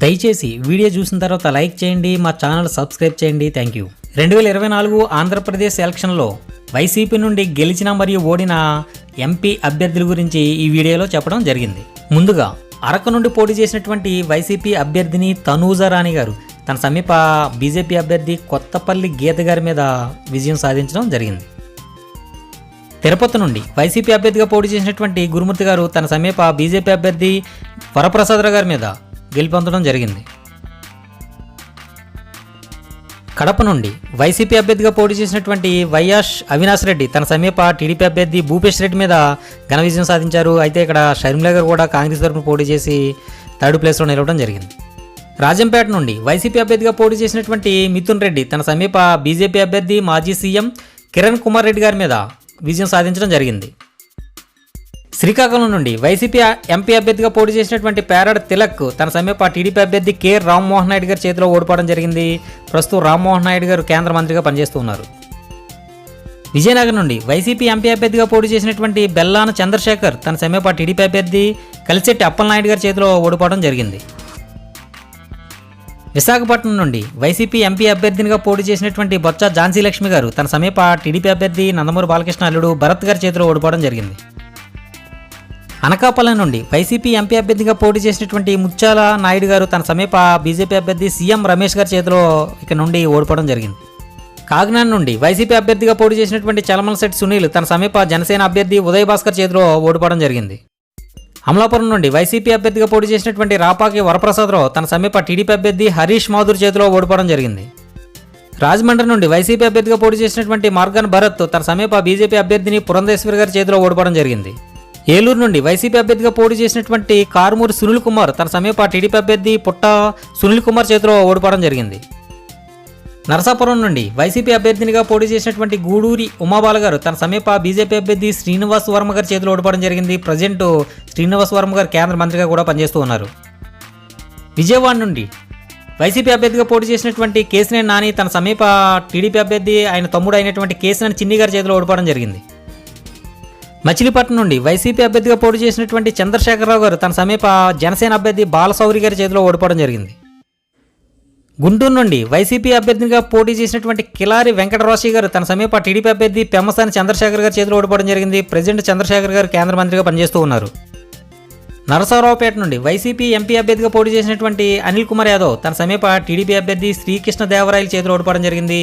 దయచేసి వీడియో చూసిన తర్వాత లైక్ చేయండి మా ఛానల్ సబ్స్క్రైబ్ చేయండి. థ్యాంక్ యూ రెండు వేల ఇరవై నాలుగు ఆంధ్రప్రదేశ్ ఎలక్షన్లో వైసీపీ నుండి గెలిచిన మరియు ఓడిన ఎంపీ అభ్యర్థుల గురించి ఈ వీడియోలో చెప్పడం జరిగింది. ముందుగా అరకు నుండి పోటీ చేసినటువంటి వైసీపీ అభ్యర్థిని తనూజా రాణి గారు తన సమీప బీజేపీ అభ్యర్థి కొత్తపల్లి గీత గారి మీద విజయం సాధించడం జరిగింది. తిరుపతి నుండి వైసీపీ అభ్యర్థిగా పోటీ చేసినటువంటి గురుమూర్తి గారు తన సమీప బీజేపీ అభ్యర్థి వరప్రసాదరావు గారి మీద గెలుపొందడం జరిగింది. కడప నుండి వైసీపీ అభ్యర్థిగా పోటీ చేసినటువంటి వైయాష్ అవినాష్ రెడ్డి తన సమీప టీడీపీ అభ్యర్థి భూపేష్ రెడ్డి మీద ఘన విజయం సాధించారు. అయితే ఇక్కడ షర్మిల గారు కూడా కాంగ్రెస్ తరఫున పోటీ చేసి థర్డ్ ప్లేస్లో నిలవడం జరిగింది. రాజంపేట నుండి వైసీపీ అభ్యర్థిగా పోటీ చేసినటువంటి మిథున్ రెడ్డి తన సమీప బీజేపీ అభ్యర్థి మాజీ సీఎం కిరణ్ కుమార్ రెడ్డి గారి మీద విజయం సాధించడం జరిగింది. శ్రీకాకుళం నుండి వైసీపీ ఎంపీ అభ్యర్థిగా పోటీ చేసినటువంటి పేరాడ తిలక్ తన సమీప టీడీపీ అభ్యర్థి కె రామ్మోహన్ నాయుడు గారి చేతిలో ఓడిపోవడం జరిగింది. ప్రస్తుతం రామ్మోహన్ నాయుడు గారు కేంద్ర మంత్రిగా పనిచేస్తున్నారు విజయనగరం నుండి వైసీపీ ఎంపీ అభ్యర్థిగా పోటీ చేసినటువంటి బెల్లాన చంద్రశేఖర్ తన సమీప టీడీపీ అభ్యర్థి కలిసెట్టి అప్పలనాయుడు గారి చేతిలో ఓడిపోవడం జరిగింది. విశాఖపట్నం నుండి వైసీపీ ఎంపీ అభ్యర్థినిగా పోటీ చేసినటువంటి బొత్స ఝాన్సీ లక్ష్మి గారు తన సమీప టీడీపీ అభ్యర్థి నందమూరి బాలకృష్ణ అల్లుడు భరత్ గారి చేతిలో ఓడిపోవడం జరిగింది. అనకాపల్లి నుండి వైసీపీ ఎంపీ అభ్యర్థిగా పోటీ చేసినటువంటి ముత్యాల నాయుడు గారు తన సమీప బీజేపీ అభ్యర్థి సీఎం రమేష్ గారి చేతిలో ఇక నుండి ఓడిపోవడం జరిగింది. కాకినాడ నుండి వైసీపీ అభ్యర్థిగా పోటీ చేసినటువంటి చలమలశెట్టి సునీల్ తన సమీప జనసేన అభ్యర్థి ఉదయ్ భాస్కర్ చేతిలో ఓడిపోవడం జరిగింది. అమలాపురం నుండి వైసీపీ అభ్యర్థిగా పోటీ చేసినటువంటి రాపాకి వరప్రసాదరావు తన సమీప టీడీపీ అభ్యర్థి హరీష్ మాధుర్ చేతిలో ఓడిపోవడం జరిగింది. రాజమండ్రి నుండి వైసీపీ అభ్యర్థిగా పోటీ చేసినటువంటి మార్గన్ భరత్ తన సమీప బీజేపీ అభ్యర్థిని పురంధేశ్వరి గారి చేతిలో ఓడిపోవడం జరిగింది. ఏలూరు నుండి వైసీపీ అభ్యర్థిగా పోటీ చేసినటువంటి కారుమూరి సునీల్ కుమార్ తన సమీప టీడీపీ అభ్యర్థి పుట్ట సునీల్ కుమార్ చేతిలో ఓడిపోవడం జరిగింది. నరసాపురం నుండి వైసీపీ అభ్యర్థినిగా పోటీ చేసినటువంటి గూడూరి ఉమాబాల గారు తన సమీప బీజేపీ అభ్యర్థి శ్రీనివాస్ వర్మ గారి చేతిలో ఓడిపోవడం జరిగింది. ప్రజెంట్ శ్రీనివాస్ వర్మ గారు కేంద్ర మంత్రిగా కూడా పనిచేస్తూ ఉన్నారు. విజయవాడ నుండి వైసీపీ అభ్యర్థిగా పోటీ చేసినటువంటి కేసినేని నాని తన సమీప టీడీపీ అభ్యర్థి ఆయన తమ్ముడు అయినటువంటి కేసినేని చిన్ని గారి చేతిలో ఓడిపోవడం జరిగింది. మచిలీపట్నం నుండి వైసీపీ అభ్యర్థిగా పోటీ చేసినటువంటి చంద్రశేఖరరావు గారు తన సమీప జనసేన అభ్యర్థి బాలసౌరి గారి చేతిలో ఓడిపోవడం జరిగింది. గుంటూరు నుండి వైసీపీ అభ్యర్థిగా పోటీ చేసినటువంటి కిలారి వెంకటరాశి గారు తన సమీప టీడీపీ అభ్యర్థి పెమ్మసాని చంద్రశేఖర్ గారి చేతిలో ఓడిపోవడం జరిగింది. ప్రెసిడెంట్ చంద్రశేఖర్ గారు కేంద్ర మంత్రిగా పనిచేస్తూ ఉన్నారు నరసరావుపేట నుండి వైసీపీ ఎంపీ అభ్యర్థిగా పోటీ చేసినటువంటి అనిల్ కుమార్ యాదవ్ తన సమీప టీడీపీ అభ్యర్థి శ్రీకృష్ణ దేవరాయల చేతిలో ఓడిపోవడం జరిగింది.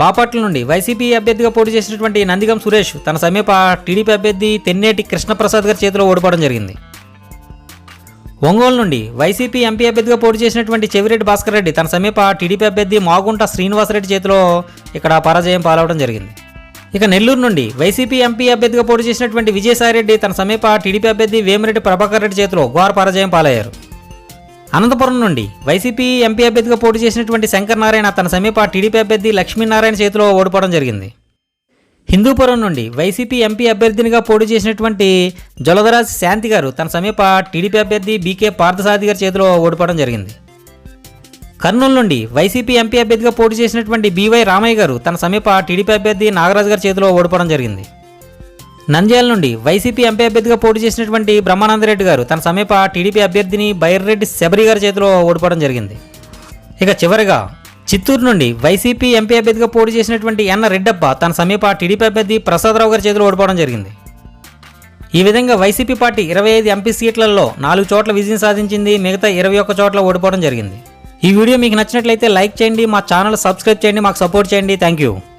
బాపట్ల నుండి వైసీపీ అభ్యర్థిగా పోటీ చేసినటువంటి నందిగం సురేష్ తన సమీప టీడీపీ అభ్యర్థి తెన్నేటి కృష్ణప్రసాద్ గారి చేతిలో ఓడిపోవడం జరిగింది. ఒంగోలు నుండి వైసీపీ ఎంపీ అభ్యర్థిగా పోటీ చేసినటువంటి చెవిరెడ్డి భాస్కర్ రెడ్డి తన సమీప టీడీపీ అభ్యర్థి మాగుంట శ్రీనివాసరెడ్డి చేతిలో ఇక్కడ పరాజయం పాలవడం జరిగింది. ఇక నెల్లూరు నుండి వైసీపీ ఎంపీ అభ్యర్థిగా పోటీ చేసినటువంటి విజయసాయిరెడ్డి తన సమీప టీడీపీ అభ్యర్థి వేమిరెడ్డి ప్రభాకర్ రెడ్డి చేతిలో ఘోర పరాజయం పాలయ్యారు. అనంతపురం నుండి వైసీపీ ఎంపీ అభ్యర్థిగా పోటీ చేసినటువంటి శంకర్ నారాయణ తన సమీప టీడీపీ అభ్యర్థి లక్ష్మీనారాయణ చేతిలో ఓడిపోవడం జరిగింది. హిందూపురం నుండి వైసీపీ ఎంపీ అభ్యర్థినిగా పోటీ చేసినటువంటి జలధరాజ్ శాంతి గారు తన సమీప టీడీపీ అభ్యర్థి బీకే పార్థసారథి గారి చేతిలో ఓడిపోవడం జరిగింది. కర్నూలు నుండి వైసీపీ ఎంపీ అభ్యర్థిగా పోటీ చేసినటువంటి బీవై రామయ్య గారు తన సమీప టీడీపీ అభ్యర్థి నాగరాజు గారి చేతిలో ఓడిపోవడం జరిగింది. నంద్యాల నుండి వైసీపీ ఎంపీ అభ్యర్థిగా పోటీ చేసినటువంటి బ్రహ్మానందరెడ్డి గారు తన సమీప టీడీపీ అభ్యర్థిని బైర్రెడ్డి శబరి గారి చేతిలో ఓడిపోవడం జరిగింది. ఇక చివరిగా చిత్తూరు నుండి వైసీపీ ఎంపీ అభ్యర్థిగా పోటీ చేసినటువంటి ఎన్న రెడ్డప్ప తన సమీప టీడీపీ అభ్యర్థి ప్రసాదరావు గారి చేతిలో ఓడిపోవడం జరిగింది. ఈ విధంగా వైసీపీ పార్టీ ఇరవై ఐదు ఎంపీ సీట్లలో నాలుగు చోట్ల విజయం సాధించింది. మిగతా ఇరవై ఒక్క చోట్ల ఓడిపోవడం జరిగింది. ఈ వీడియో మీకు నచ్చినట్లయితే లైక్ చేయండి మా ఛానల్ సబ్స్క్రైబ్ చేయండి మాకు సపోర్ట్ చేయండి. Thank you.